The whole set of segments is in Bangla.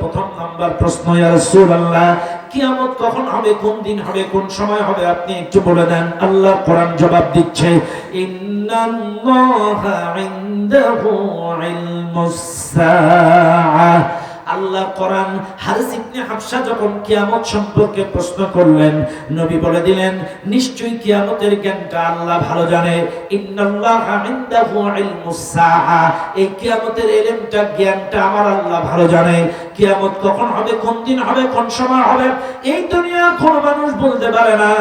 প্রথম নাম্বার প্রশ্ন কিয়ামত কখন হবে? কোন দিন হবে? কোন সময় হবে? আপনি একটু বলে দেন। আল্লাহ কোরআন জবাব দিচ্ছে আল্লাহ কোরআন হারিস ইবনে হাফসা যখন কিয়ামত সম্পর্কে প্রশ্ন করলেন, নবী বলে দিলেন, নিশ্চয়ই কিয়ামতের জ্ঞানটা আল্লাহ ভালো জানে। ইন্নাল্লাহা ইনদাহু ইলমুস সাআ এই কিয়ামতের ইলমটা জ্ঞানটা আমার আল্লাহ ভালো জানে। কিয়ামত কখন হবে, কোন দিন হবে, কোন সময় হবে, এই দুনিয়া কোন মানুষ বলতে পারে না।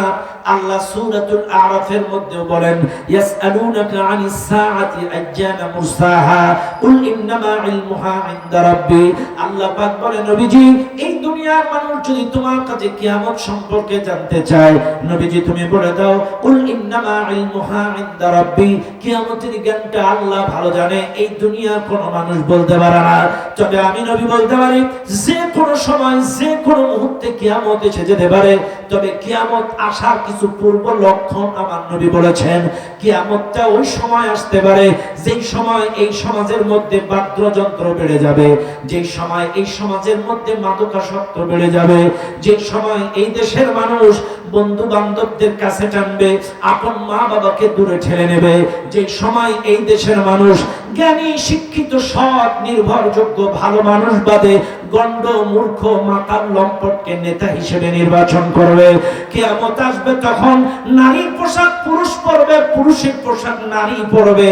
আল্লাহ সূরাতুল আরাফের মধ্যে বলেন, ইয়াসআলুনাকা আনিস সাআতি আজ্জানা মুরসাহা, কুল ইন্নামা ইলমুহা ইনদা রাব্বি। আল্লাহ পাক বলে নবীজি, এই দুনিয়ার মানুষ যদি তোমার কাছে কিয়ামত সম্পর্কে জানতে চায়, নবীজি তুমি বলে দাও, কুল ইন্নামা ইলমুহা ইনদা রাব্বি। কিয়ামতের জ্ঞানটা আল্লাহ ভালো জানে, এই দুনিয়ার কোনো মানুষ বলতে পারে না। তবে আমি নবী বলতে পারি, যে কোনো সময়, যে কোনো মুহূর্তে কিয়ামত এসে যেতে পারে। তবে কিয়ামত আসার কিছু পূর্ব লক্ষণ আমার নবী বলেছেন, কিয়ামতটা ওই সময় আসতে পারে, যেই সময় এই সমাজের মধ্যে বাদ্যযন্ত্র বেড়ে যাবে, যেই সময় এই সমাজের মধ্যে মাদকাসক্ত বেড়ে যাবে যেই সময় এই দেশের মানুষ বন্ধু বান্ধবদের কাছে টানবে, আপন মা বাবাকে দূরে ঠেলে নেবে। যে সময় এই দেশের মানুষ জ্ঞানী, শিক্ষিত, সৎ, নির্ভরযোগ্য, ভালো মানুষ বাদে গণ্ড, মূর্খ, মাতাল, লম্পটকে নেতা হিসেবে নির্বাচন করবে। কেয়ামত আসবে তখন নারীর পোশাক পুরুষ পরবে, পুরুষের পোশাক নারী পরবে।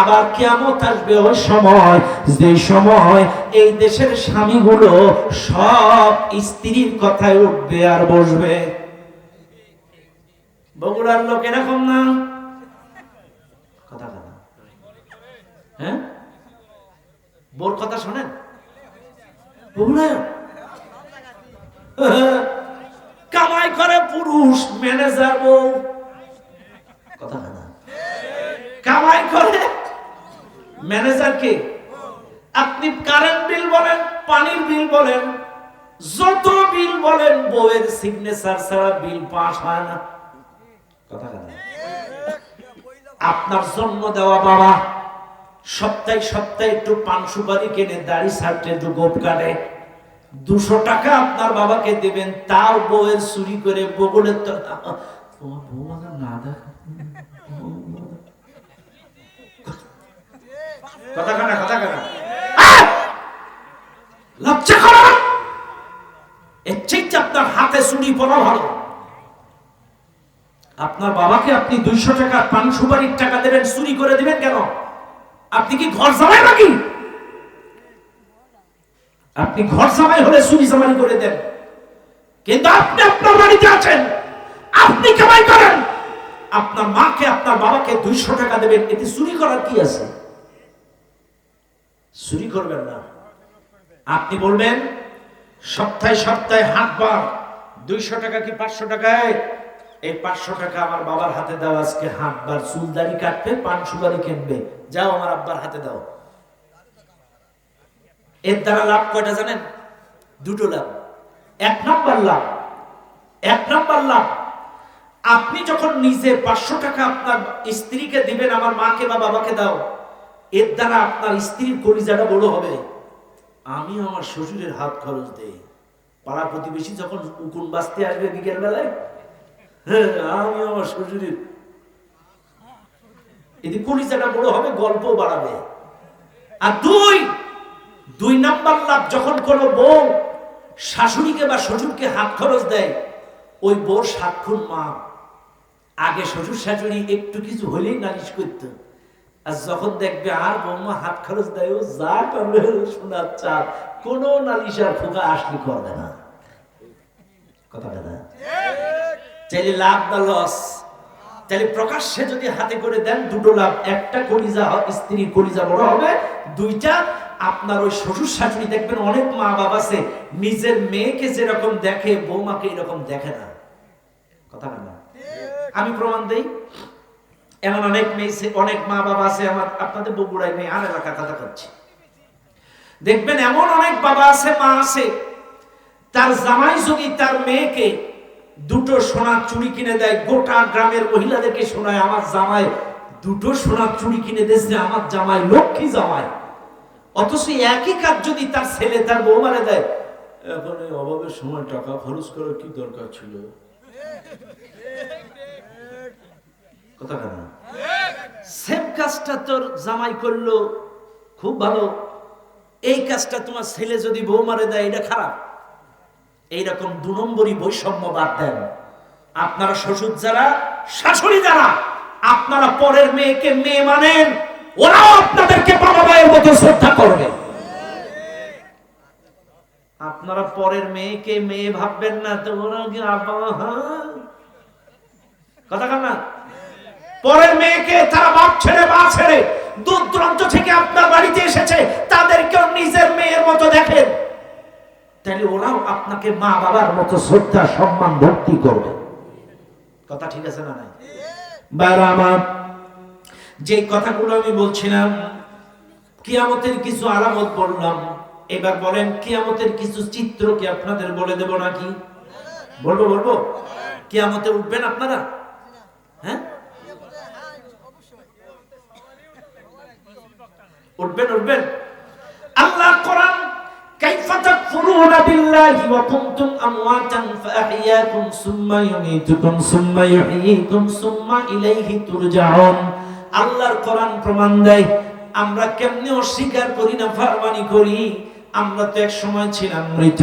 আবার কেয়ামত আসবে ওই সময়, যে সময় এই দেশের স্বামীগুলো সব স্ত্রীর কথায় উঠবে আর বসবে। বগুড়ার লোক এরকম না? কথা কথা হ্যাঁ? বোর কথা শোনেন? বগুড়া কামাই করে পুরুষ ম্যানেজার বউ কথা কথা কামাই করে ম্যানেজার কে আপনি কারেন্ট বিল বলেন পানির বিল বলেন, যত বিল বলেন, বউয়ের সিগনেচার ছাড়া বিল পাস হয় না। আপনার জন্ম দেওয়া বাবা সপ্তাহে সপ্তাহে একটু পান সুপারি কেনে দাড়ি সারতে একটু গোপ কাটে। দুশো টাকা আপনার বাবাকে দেবেন, তাও বউয়ের চুরি করে বগলের তো তোমার বউ আমার না দেখ কথা কানা কথা কানা লজ্জা করো না। এর চেয়ে আপনার হাতে চুরি পড়া ভালো। আপনার বাবাকে আপনি দুইশো টাকা পান সুপারির টাকা দেবেন, চুরি করে দিবেন কেন? আপনি কি ঘর জামাই নাকি? আপনি ঘর জামাই হলে চুরি জামাই করে দেন। কিন্তু আপনি আপনার বাড়িতে আছেন। আপনি কামাই করেন। আপনার মাকে, আপনার বাবাকে দুইশো টাকা দেবেন। এতে চুরি করার কি আছে? চুরি করবেন না। আপনি বলবেন, সপ্তাহে সপ্তাহে হাত হাটবার দুইশো টাকা কি পাঁচশো টাকায়? এই পাঁচশো টাকা আমার বাবার হাতে দাও আজকে হাটবার চুলদারি কাটবে, পান সুপারি কিনবে। যাও আমার আব্বার হাতে দাও। এর দ্বারা লাভ কয়টা জানেন? দুটো লাভ। এক নাম্বার লাভ। এক নাম্বার লাভ। আপনি যখন নিজে পাঁচশো টাকা আপনার স্ত্রীকে দিবেন, আমার মাকে বা বাবাকে দাও, এর দ্বারা আপনার স্ত্রীর কলিজাটা বড় হবে। আমি আমার শ্বশুরের হাত খরচ দেই। পাড়া প্রতিবেশী যখন উকুন বাঁচতে আসবে বিকেল বেলায় আমি আমার বড় হবে, গল্প বাড়াবে। আর দুই দুই নাম্বার লাভ, যখন কোনো বউ শাশুড়িকে বা শ্বশুরকে হাত খরচ দেয়, ওই বউর সাক্ষুন মা। আগে শ্বশুর শাশুড়ি একটু কিছু হলেই নালিশ করত। আর যখন দেখবে আর বৌমা হাত খরচ দেয়, ও যা করবে শোনার চাপ কোনো নালিশ আর ফুকা আসলে করবে না। কথা কথা চাইলে লাভ বা লস। তাহলে প্রকাশ্যে যদি হাতে করে দেন দুটো লাভ, একটা কলিজা স্ত্রীর কলিজা বড় হবে, দুইটা আপনার ওই শ্বশুর শাশুড়ি দেখবেন অনেক মা বাবা আছে, নিজের মেয়েকে যেরকম দেখে, বৌমাকে এরকম দেখে না। কথা বলে না? আমি প্রমাণ দেই, এমন অনেক মেয়ে অনেক মা বাবা আছে, আমার, আপনাদের বগুড়ায় মেয়ে আর এলাকা কথা করছি। দেখবেন এমন অনেক বাবা আছে, মা আছে। তার জামাই যদি তার মেয়েকে দুটো সোনার চুড়ি কিনে দেয়, গোটা গ্রামের মহিলাদেরকে শোনায়, আমার জামাই দুটো সোনার চুড়ি কিনে দিয়েছে, আমার জামাই লক্ষ্মী জামাই। অথচ একই কাজ যদি তার ছেলে তার বউ বৌমারে দেয়, এখন এই অভাবের সময় টাকা খরচ করার কি দরকার ছিল? কথা কেন? সেম কাজটা তোর জামাই করল, খুব ভালো। এই কাজটা তোমার ছেলে যদি বউ মারে দেয়, এটা খারাপ। এইরকম দু নম্বরই বৈষম্য বাদ দেন। আপনারা শ্বশুর যারা, শাশুড়ি যারা, আপনারা পরের মেয়েকে মেয়ে মানেন, ওরাও আপনাদেরকে বাবা ভাইয়ের মতো শ্রদ্ধা করবে। আপনারা পরের মেয়েকে মেয়ে ভাববেন না, তো হ্যাঁ? কথা কান না? পরের মেয়েকে তারা বাপ ছেড়ে বা ছেড়ে দূর দূরান্ত থেকে আপনার বাড়িতে এসেছে, তাদেরকেও নিজের মেয়ের মতো দেখেন। তাহলে ওরাও আপনাকে মা বাবার মতো শ্রদ্ধা, সম্মান, ভক্তি করবে। কথা ঠিক আছে না নাই? যে কথাগুলো আমি বলছিলাম, কিয়ামতের কিছু আলামত বললাম। এবার বলেন, কিয়ামতের কিছু চিত্র কি আপনাদের বলে দেব নাকি? বলব বলব? কিয়ামতে উঠবেন আপনারা? হ্যাঁ? উঠবেন উঠবেন আল্লাহ কোরআন كيف تكفرون بالله وكنتم أمواتا فأحياكم ثم يميتكم ثم يحييكم ثم إليه ترجعون আল্লাহর কোরআন প্রমাণ দেয় আমরা কেমনে অস্বীকার করি না ফারমানি করি আমরা তো এক সময় ছিলাম মৃত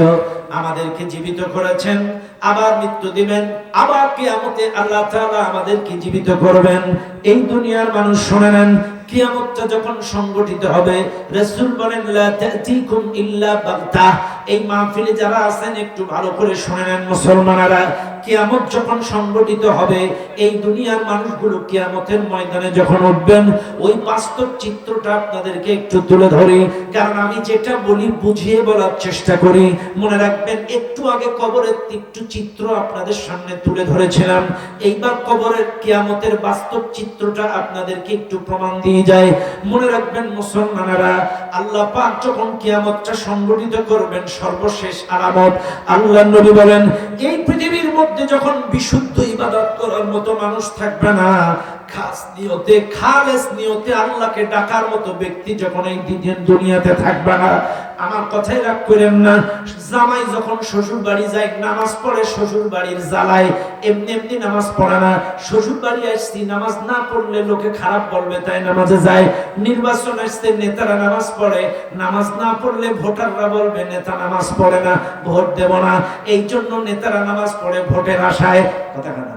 আমাদেরকে জীবিত করেছেন আবার মৃত্যু দিবেন আবার কিয়ামতে আল্লাহ তাআলা আমাদেরকে জীবিত করবেন এই দুনিয়ার মানুষ শুনে নেন কিয়ামতটা যখন সংগঠিত হবে রাসূল বলেন লা তাতিকুম ইল্লা বাগতা এই মাহফিলে যারা আছেন, একটু ভালো করে শুনে নেন মুসলমানেরা। কিয়ামত যখন সংগঠিত হবে, এই দুনিয়ার মানুষগুলো কিয়ামতের ময়দানে যখন উঠবেন, ওই বাস্তব চিত্রটা আপনাদেরকে একটু তুলে ধরি। কারণ আমি যেটা বলি, বুঝিয়ে বলার চেষ্টা করি। মনে রাখবেন, একটু আগে কবরের একটু চিত্র আপনাদের সামনে তুলে ধরেছিলাম। এইবার কবরের কিয়ামতের বাস্তব চিত্রটা আপনাদেরকে একটু প্রমাণ দিয়ে যায়। মনে রাখবেন, মুসলমানেরা, আল্লাহ পাক যখন কিয়ামতটা সংগঠিত করবেন সর্বশেষ আরামত আল্লাহ নবী বলেন, এই পৃথিবীর মধ্যে যখন বিশুদ্ধ ইবাদত করার মতো মানুষ থাকবে না খাস নিয়তে, খালেস নিয়তে আল্লাহকে ডাকার মতো ব্যক্তি যখন এই দ্বিতীয় দুনিয়াতে থাকবে না, আমার কথাই রাগ করেন না। জামাই যখন শ্বশুর বাড়ি যায়, নামাজ পড়ে শ্বশুর বাড়ির জ্বালায়, এমনি এমনি নামাজ পড়ে না। শ্বশুর বাড়ি আসছি, নামাজ না পড়লে লোকে খারাপ বলবে, তাই নামাজে যায়। নির্বাচন আসতে নেতারা নামাজ পড়ে, নামাজ না পড়লে ভোটাররা বলবে, নেতা নামাজ পড়ে না, ভোট দেব না। এই জন্য নেতারা নামাজ পড়ে ভোটের আশায়। কথা কথা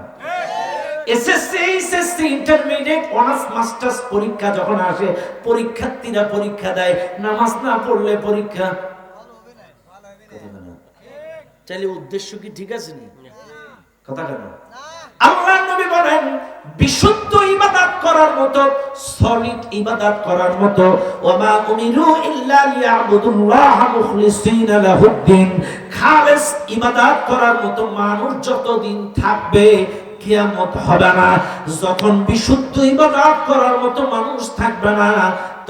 পরীক্ষা যখন আসে, পরীক্ষার্থীরা পরীক্ষা দেয়, নামাজ না পড়লে পরীক্ষা। উদ্দেশ্য কি ঠিক আছে নি? কথা কেন? বিশুদ্ধ ইবাদত করার মতো সলিড ইবাদত করার মতো খালেস ইবাদত করার মতো মানুষ যতদিন থাকবে কিয়ামত হবে না। যখন বিশুদ্ধ ইবাদত করার মতো মানুষ থাকবে না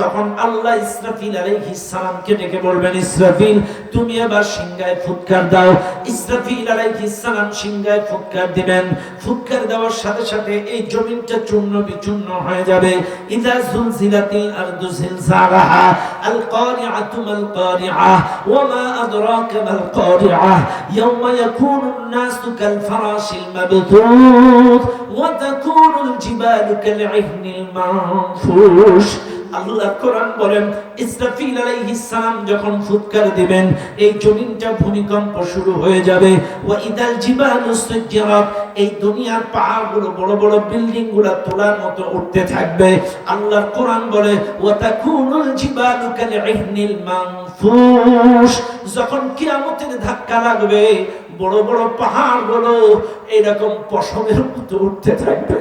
তখন আল্লাহ ইসরাফিল আলাইহিস সালামকে ডেকে বলবেন, ইসরাফিল, তুমি এবার সিংহায় ফুৎকার দাও। ইসরাফিল আলাইহিস সালাম সিংহায় ফুৎকার দিবেন। ফুৎকার দেওয়ার সাথে সাথে এই জমিনটা চূর্ণ বিচূর্ণ হয়ে যাবে। ইদা জুলজিলাতিল আরদু জিলজালাহা, আল কারিআতু মাল কারিআহ, ওয়া মা আদরাকা মাল কারিআহ ইয়াওমা ফারাশিল মাবথুথ ওয়া তাকুনুল জিবালু কাল ইহনিল মানফুশ। আল্লাহ কোরআন বলেন, ইসরাফিল আলাইহিস সালাম যখন ফুৎকার দিবেন, এই জমিনটা ভূমিকম্প শুরু হয়ে যাবে। ওয়া ইদাল জিবালু সুজ্জিরাত, এই দুনিয়ার পাহাড়গুলো, বড় বড় বিল্ডিংগুলো তোলার মতো উঠতে থাকবে। আল্লাহর কোরআন বলে, ওয়া তাকুনুল জিবালু কাল ইহনিল মানফুশ, যখন কিয়ামতের ধাক্কা লাগবে, বড় বড় পাহাড়গুলো এরকম পশমের মতো উঠতে থাকবে।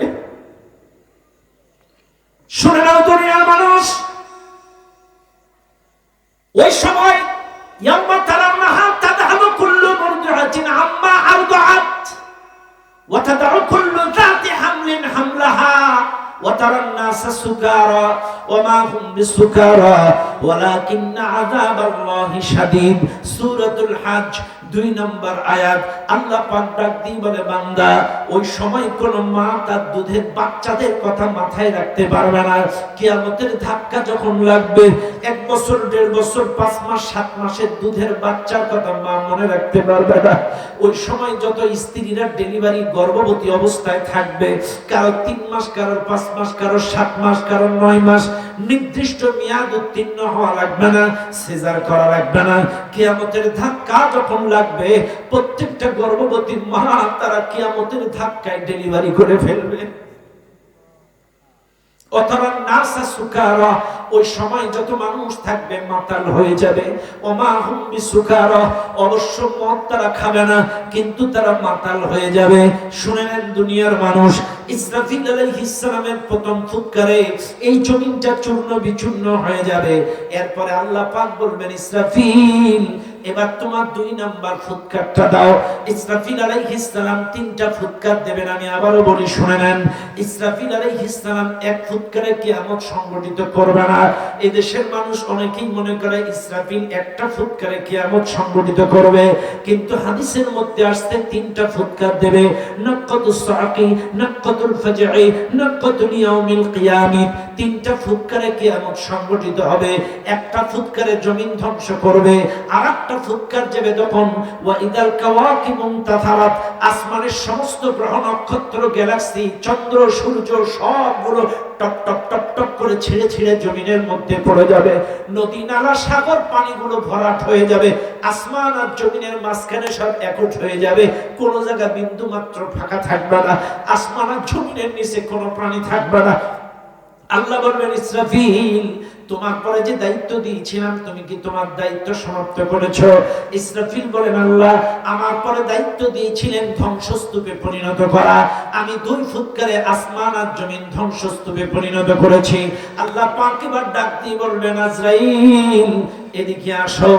ওই সময় ইয়াম্মা তারান্নাহা তাদহাবু কুল্লু মুরদিআতিন আম্মা আরদাআত, ওয়া তাদউ কুল্লু যাতি হামলিন হামলাহা, ওয়া তারান্নাসা সুকারা ওয়া মা হুম ওয়ালাকিন্না আযাবাল্লাহি শাদীদ। সূরাতুল হজ, দুই নম্বর আয়াত। আল্লাহ পাক ডাক দিয়ে বলে, বান্দা, ওই সময় কোন মা তার দুধের বাচ্চাদের কথা মাথায় রাখতে পারবে না। কিয়ামতের ধাক্কা যখন লাগবে, এক বছর, দেড় বছর, পাঁচ মাস, সাত মাসের দুধের বাচ্চার কথা মা মনে রাখতে পারবে না। ওই সময় যত স্ত্রীরা ডেলিভারি গর্ভবতী অবস্থায় থাকবে, কারও তিন মাস, কারও পাঁচ মাস, কারও সাত মাস, কারও নয় মাস নির্দিষ্ট মেয়াদ উত্তীর্ণ হওয়া লাগবে না, সেজার করা লাগবে না। কিয়ামতের ধাক্কা যখন লাগবে, প্রত্যেকটা গর্ভবতী মা তারা কিয়ামতের ধাক্কায় ডেলিভারি করে ফেলবে। অথবা নাসা সুকারা, ওই সময় যত মানুষ থাকবে মাতাল হয়ে যাবে। ওমা হুম্বি সুকারা অবশ্য মদ তারা খাবে না, কিন্তু তারা মাতাল হয়ে যাবে। শুনে নেন দুনিয়ার মানুষ, ইসরাফিল আলাইহিস সালামের প্রথম ফুৎকারে এই জমিনটা চূর্ণ বিচূর্ণ হয়ে যাবে। এরপরে আল্লাহ পাক বলবেন, ইসরাফিল এবার তোমার দুই নাম্বার ফুৎকারটা দাও। ইসরাফিল আলাইহিস সালাম তিনটা ফুৎকার দেবেন, আমি আবারও বলি, শুনে নেন। ইসরাফিল আলাইহিস সালাম এক ফুৎকারে কিয়ামত সংগঠিত করবে না। এই দেশের মানুষ অনেকেই মনে করে ইসরাফিল একটা ফুৎকারে কিয়ামত সংগঠিত করবে, কিন্তু হাদিসের মধ্যে আসতে তিনটা ফুৎকার দেবে। নাক্কাতুস সাকি নাক্কাতুল ফাজঈ, নাক্কাতুল ইয়াউমিল কিয়ামিত তিনটা ফুৎকারে কিয়ামত সংগঠিত হবে। একটা ফুৎকারে জমিন ধ্বংস করবে আর একটা ফুৎকার যাবে তখন ওয়া ইদাল কাওয়াকিবুন আসমানের সমস্ত গ্রহ নক্ষত্র, গ্যালাক্সি, চন্দ্র, সূর্য, সবগুলো টপ টপ টপ টপ করে ছিঁড়ে ছিঁড়ে জমিনের মধ্যে পড়ে যাবে। নদী, নালা, সাগর, পানিগুলো ভরাট হয়ে যাবে। আসমান আর জমিনের মাঝখানে সব একট হয়ে যাবে। কোন জায়গা বিন্দু মাত্র ফাঁকা থাকবে না। আসমান আর জমিনের নিচে কোনো প্রাণী থাকবে না। আল্লাহ বলবেন, ইসরাফিল, তোমার পরে যে দায়িত্ব দিয়েছিলাম, তুমি কি তোমার দায়িত্ব সমাপ্ত করেছ? ইসরাফিল বলেন, আল্লাহ, আমার পরে দায়িত্ব দিয়েছিলেন ধ্বংসস্তূপে পরিণত করা। আমি দুই ফুৎকারে আসমান আর জমিন ধ্বংসস্তূপে পরিণত করেছি। আল্লাহ পাক এবার ডাক দিয়ে বলবেন আজরাইল, এদিকে আসো।